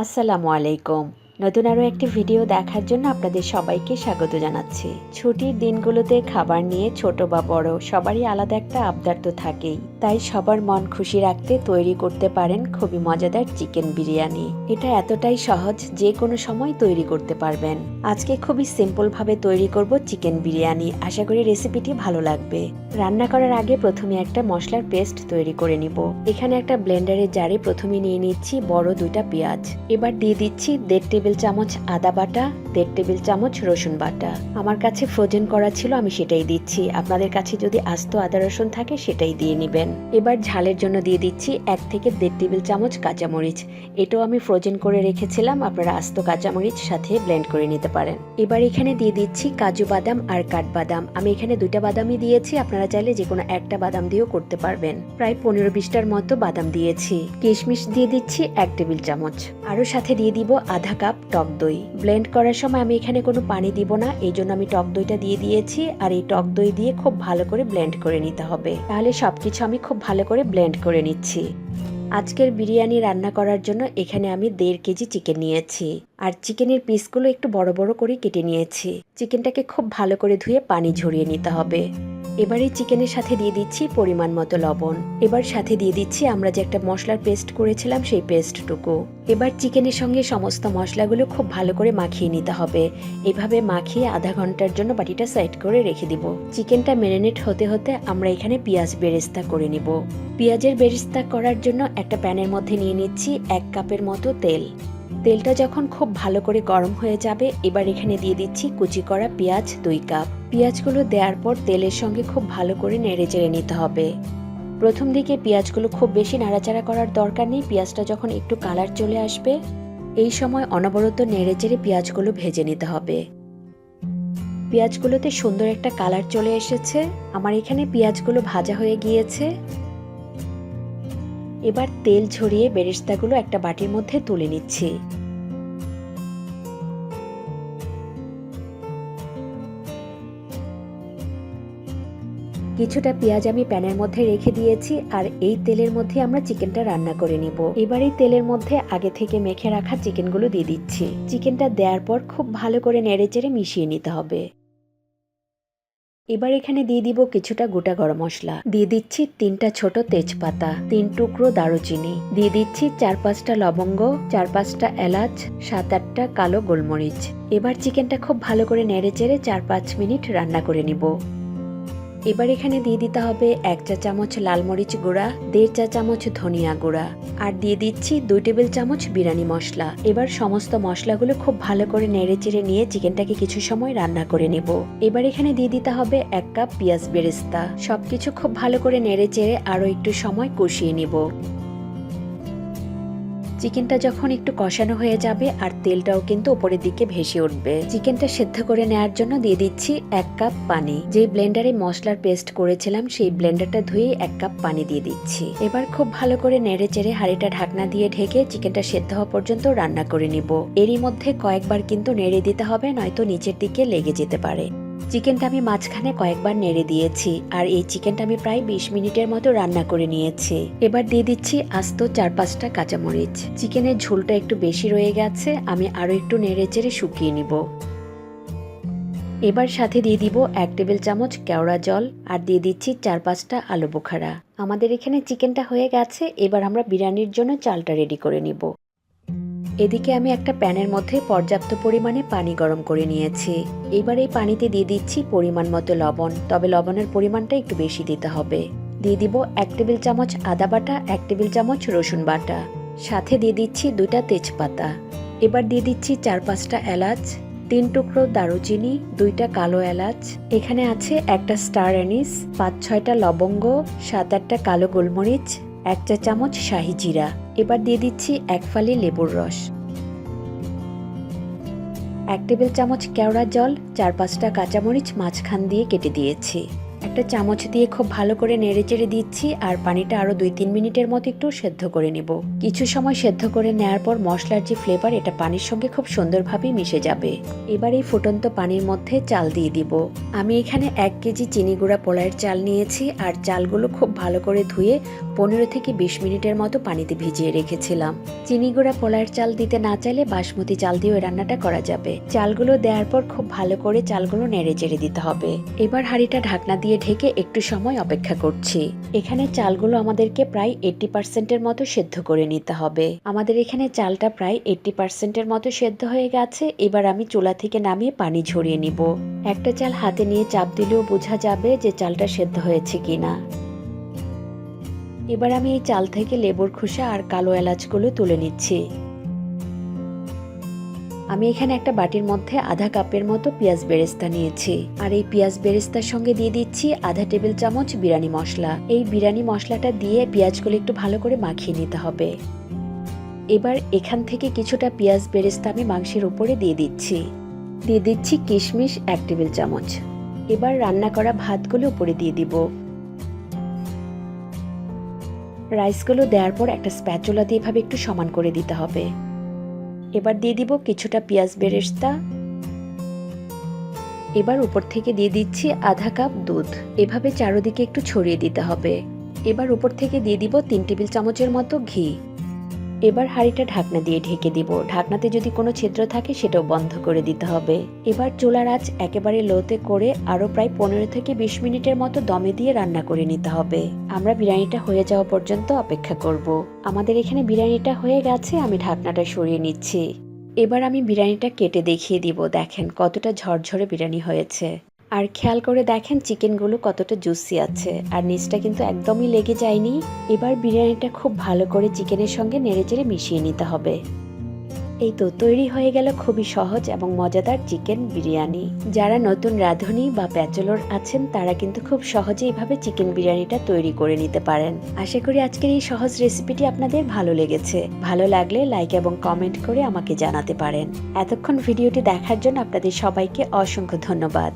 আসসালামু আলাইকুম নতুন আরও একটি ভিডিও দেখার জন্য আপনাদের সবাইকে স্বাগত জানাচ্ছি। ছুটির দিনগুলোতে খাবার নিয়ে ছোট বা বড়, সবারই আলাদা একটা আবদার তো থাকেই। তাই সবার মন খুশি রাখতে তৈরি করতে পারেন খুবই মজাদার চিকেন বিরিয়ানি। এটা এতটাই সহজ যে কোনো সময় তৈরি করতে পারবেন। আজকে খুবই সিম্পলভাবে তৈরি করব চিকেন বিরিয়ানি। আশা করি রেসিপিটি ভালো লাগবে। রান্না করার আগে প্রথমে একটা মশলার পেস্ট তৈরি করে নিব। এখানে একটা ব্লেন্ডারের জারে প্রথমে নিয়ে নিচ্ছি বড় দুইটা পেঁয়াজ। এবার দিয়ে দিচ্ছি দেড় টেবিল চামচ আদা বাটা, দেড় টেবিল চামচ রসুন বাটা। আমার কাছে ফ্রোজেন করা ছিল, আমি সেটাই দিচ্ছি। আপনাদের কাছে যদি আস্ত আদা রসুন থাকে, সেটাই দিয়ে নেবেন। এবার ঝালের জন্য দিয়ে দিচ্ছি এক থেকে দেড় টেবিল চামচ কাঁচামরিচ। এটাও আমি ফ্রোজেন করে রেখেছিলাম, আপনারা আস্ত কাঁচামরিচ সাথে ব্লেন্ড করে নিতে পারেন। এবার এখানে দিয়ে দিচ্ছি কাজু বাদাম আর কাঠবাদাম। আমি এখানে দুইটা বাদামই দিয়েছি, আপনারা চাইলে যে কোনো একটা বাদাম দিয়েও করতে পারবেন। প্রায় পনেরো বিশটার মতো বাদাম দিয়েছি। কিশমিশ দিয়ে দিচ্ছি এক টেবিল চামচ। আরও সাথে দিয়ে দিব আধা কাপ টক দই। ব্লেন্ড করার সময় আমি এখানে কোনো পানি দিব না, এই জন্য আমি টক দইটা দিয়ে দিয়েছি আর এই টক দই দিয়ে খুব ভালো করে ব্লেন্ড করে নিতে হবে। তাহলে সব কিছু আমি খুব ভালো করে ব্লেন্ড করে নিচ্ছি। আজকের বিরিয়ানি রান্না করার জন্য এখানে আমি দেড় কেজি চিকেন নিয়েছি আর চিকেনের পিসগুলো একটু বড় বড় করে কেটে নিয়েছি। চিকেনটাকে খুব ভালো করে ধুয়ে পানি ঝরিয়ে নিতে হবে। এবার এই চিকেনের সাথে দিয়ে দিচ্ছি পরিমাণ মতো লবণ। এবার সাথে দিয়ে দিচ্ছি আমরা যে একটা মশলার পেস্ট করেছিলাম সেই পেস্টটুকু। এবার চিকেনের সঙ্গে সমস্ত মশলাগুলো খুব ভালো করে মাখিয়ে নিতে হবে। এভাবে মাখিয়ে আধা ঘণ্টার জন্য বাটিটা সাইড করে রেখে দিব। চিকেনটা ম্যারিনেট হতে হতে আমরা এখানে পেঁয়াজ বেরেস্তা করে নিব। পেঁয়াজের বেরেস্তা করার জন্য একটা প্যানের মধ্যে নিয়ে নিচ্ছি এক কাপের মতো তেল। তেলটা যখন খুব ভালো করে গরম হয়ে যাবে, এবার এখানে দিয়ে দিচ্ছি কুচি করা পেঁয়াজ দুই কাপ। পেঁয়াজগুলো দেওয়ার পর তেলের সঙ্গে খুব ভালো করে নেড়ে চেড়ে নিতে হবে। প্রথম দিকে পেঁয়াজগুলো খুব বেশি নাড়াচাড়া করার দরকার নেই, পেঁয়াজটা যখন একটু কালার চলে আসবে, এই সময় অনবরত নেড়ে চেড়ে পেঁয়াজগুলো ভেজে নিতে হবে। পেঁয়াজগুলোতে সুন্দর একটা কালার চলে এসেছে। আমার এখানে পেঁয়াজগুলো ভাজা হয়ে গিয়েছে। এবার তেল ঝরিয়ে বেরেস্তাগুলো একটা বাটির মধ্যে তুলে নিচ্ছি। কিছুটা পেঁয়াজ আমি প্যানের মধ্যে রেখে দিয়েছি আর এই তেলের মধ্যে আমরা চিকেনটা রান্না করে নিব। এবার এই তেলের মধ্যে আগে থেকে মেখে রাখা চিকেনগুলো দিয়ে দিচ্ছি। চিকেনটা দেওয়ার পর খুব ভালো করে নেড়ে চেড়ে মিশিয়ে নিতে হবে। এবার এখানে দিয়ে দিব কিছুটা গোটা গরম মশলা। দিয়ে দিচ্ছি তিনটা ছোট তেজপাতা, তিন টুকরো দারুচিনি। দিয়ে দিচ্ছি চার পাঁচটা লবঙ্গ, চার পাঁচটা এলাচ, সাত আটটা কালো গোলমরিচ। এবার চিকেনটা খুব ভালো করে নেড়ে চেড়ে চার পাঁচ মিনিট রান্না করে নিব। এবার এখানে দিয়ে দিতে হবে এক চা চামচ লাল মরিচ গুঁড়া, দেড় চা চামচ ধনিয়া গুঁড়া আর দিয়ে দিচ্ছি দুই টেবিল চামচ বিরিয়ানি মশলা। এবার সমস্ত মশলাগুলো খুব ভালো করে নেড়ে চেড়ে নিয়ে চিকেনটাকে কিছু সময় রান্না করে নেব। এবার এখানে দিয়ে দিতে হবে এক কাপ পেঁয়াজ বেরেস্তা। সবকিছু খুব ভালো করে নেড়ে চেড়ে আরও একটু সময় কষিয়ে নেব। চিকেনটা যখন একটু কষানো হয়ে যাবে আর তেলটাও কিন্তু উপরের দিকে ভেসে উঠবে। চিকেনটা সেদ্ধ করে নেওয়ার জন্য দিয়ে দিচ্ছি এক কাপ পানি। যে ব্লেন্ডারে মশলার পেস্ট করেছিলাম, সেই ব্লেন্ডারটা ধুয়ে এক কাপ পানি দিয়ে দিচ্ছি। এবার খুব ভালো করে নেড়ে চেড়ে হাঁড়িটা ঢাকনা দিয়ে ঢেকে চিকেনটা সেদ্ধ হওয়া পর্যন্ত রান্না করে নিব। এরই মধ্যে কয়েকবার কিন্তু নেড়ে দিতে হবে, নয়তো নিচের দিকে লেগে যেতে পারে। চিকেনটা আমি মাঝখানে কয়েকবার নেড়ে দিয়েছি আর এই চিকেনটা আমি প্রায় বিশ মিনিটের মতো রান্না করে নিয়েছি। এবার দিয়ে দিচ্ছি আস্ত চার পাঁচটা কাঁচামরিচ। চিকেনের ঝোলটা একটু বেশি রয়ে গেছে, আমি আরও একটু নেড়ে চেড়ে শুকিয়ে নিব। এবার সাথে দিয়ে দিব এক টেবিল চামচ কেওড়া জল আর দিয়ে দিচ্ছি চার পাঁচটা আলু বোখারা। আমাদের এখানে চিকেনটা হয়ে গেছে, এবার আমরা বিরিয়ানির জন্য চালটা রেডি করে নিব। এদিকে আমি একটা প্যানের মধ্যে পর্যাপ্ত পরিমাণে পানি গরম করে নিয়েছি। এবার এই পানিতে দিয়ে দিচ্ছি পরিমাণ মতো লবণ, তবে লবণের পরিমাণটা একটু বেশি দিতে হবে। দিয়ে দিব এক টেবিল চামচ আদা বাটা, এক টেবিল চামচ রসুন বাটা। সাথে দিয়ে দিচ্ছি দুটা তেজপাতা। এবার দিয়ে দিচ্ছি চার পাঁচটা এলাচ, তিন টুকরো দারুচিনি, দুইটা কালো এলাচ। এখানে আছে একটা স্টার অ্যানিস, পাঁচ ছয়টা লবঙ্গ, সাত আটটা কালো গোলমরিচ এক চা চামচ শাহি জিরা, এবার দিয়ে দিচ্ছি এক ফালি লেবুর রস। এক টেবিল চামচ কেওড়া জল, চার পাঁচটা কাঁচামরিচ মাঝখান দিয়ে কেটে দিয়েছি। একটা চামচ দিয়ে খুব ভালো করে নেড়ে চেড়ে দিচ্ছি আর পানিটা আরও দুই তিন মিনিটের মতো একটু সেদ্ধ করে নেব। কিছু সময় সেদ্ধ করে নেওয়ার পর মশলার যে ফ্লেভার এটা পানির সঙ্গে খুব সুন্দরভাবে মিশে যাবে। এবার এই ফুটন্ত পানির মধ্যে চাল দিয়ে দিব। আমি এখানে এক কেজি চিনি গুঁড়া পোলায়ের চাল নিয়েছি আর চালগুলো খুব ভালো করে ধুয়ে পনেরো থেকে বিশ মিনিটের মতো পানিতে ভিজিয়ে রেখেছিলাম। চিনি গুঁড়া পোলায়ের চাল দিতে না চাইলে বাসমতি চাল এই রান্নাটা করা যাবে। চালগুলো দেওয়ার পর খুব ভালো করে চালগুলো নেড়ে চেড়ে দিতে হবে। এবার হাঁড়িটা ঢাকনা দিয়ে ঢেকে একটু সময় অপেক্ষা করছি। এখানে চালগুলো আমাদেরকে প্রায় এইটটি পার্সেন্টের মতো সেদ্ধ করে নিতে হবে। আমাদের এখানে চালটা প্রায় এইটটি পার্সেন্টের মতো সেদ্ধ হয়ে গেছে। এবার আমি চুলা থেকে নামিয়ে পানি ঝরিয়ে নিব। একটা চাল হাতে নিয়ে চাপ দিলেও বোঝা যাবে যে চালটা সেদ্ধ হয়েছে কিনা। এবার আমি এই চাল থেকে লেবুর খোসা আর কালো এলাচগুলো তুলে নিচ্ছি। আমি এখানে একটা বাটির মধ্যে আধা কাপের মতো পেঁয়াজ বেরেস্তা নিয়েছি। আর এই পেঁয়াজ বেরেস্তার সঙ্গে দিয়ে দিচ্ছি আধা টেবিল চামচ বিরিয়ানি মশলা। এই বিরিয়ানি মশলাটা দিয়ে পেঁয়াজগুলো একটু ভালো করে মাখিয়ে নিতে হবে। এবার এখান থেকে কিছুটা পেঁয়াজ বেরেস্তা আমি মাংসের উপরে দিয়ে দিচ্ছি। দিয়ে দিচ্ছি কিশমিশ এক টেবিল চামচ। এবার রান্না করা ভাতগুলো উপরে দিয়ে দিব। রাইসগুলো দেওয়ার পর একটা স্প্যাচুলা দিয়ে এভাবে একটু সমান করে দিতে হবে। এবার দিয়ে দিব কিছুটা পেঁয়াজ বেরেস্তা। এবার উপর থেকে দিয়ে দিচ্ছি আধা কাপ দুধ। এভাবে চারোদিকে একটু ছড়িয়ে দিতে হবে। এবার উপর থেকে দিয়ে দিব তিন টেবিল চামচের মতো ঘি। এবার হাঁড়িটা ঢাকনা দিয়ে ঢেকে দিব। ঢাকনাতে যদি কোনো ছিদ্র থাকে, সেটাও বন্ধ করে দিতে হবে। এবার চুলার আঁচ একেবারে লোতে করে আরও প্রায় পনেরো থেকে বিশ মিনিটের মতো দমে দিয়ে রান্না করে নিতে হবে। আমরা বিরিয়ানিটা হয়ে যাওয়া পর্যন্ত অপেক্ষা করব। আমাদের এখানে বিরিয়ানিটা হয়ে গেছে, আমি ঢাকনাটা সরিয়ে নিচ্ছি। এবার আমি বিরিয়ানিটা কেটে দেখিয়ে দিব। দেখেন কতটা ঝরঝরে বিরিয়ানি হয়েছে। আর খেয়াল করে দেখেন চিকেনগুলো কতটা জুসি আছে। আর নিচটা কিন্তু একদমই লেগে যায়নি। এবার বিরিয়ানিটা খুব ভালো করে চিকেনের সঙ্গে নেড়ে চেড়ে মিশিয়ে নিতে হবে। এই তো তৈরি হয়ে গেল খুবই সহজ এবং মজাদার চিকেন বিরিয়ানি। যারা নতুন রাঁধুনি বা ব্যাচেলর আছেন, তারা কিন্তু খুব সহজে এইভাবে চিকেন বিরিয়ানিটা তৈরি করে নিতে পারেন। আশা করি আজকের এই সহজ রেসিপিটি আপনাদের ভালো লেগেছে। ভালো লাগলে লাইক এবং কমেন্ট করে আমাকে জানাতে পারেন। এতক্ষণ ভিডিওটি দেখার জন্য আপনাদের সবাইকে অসংখ্য ধন্যবাদ।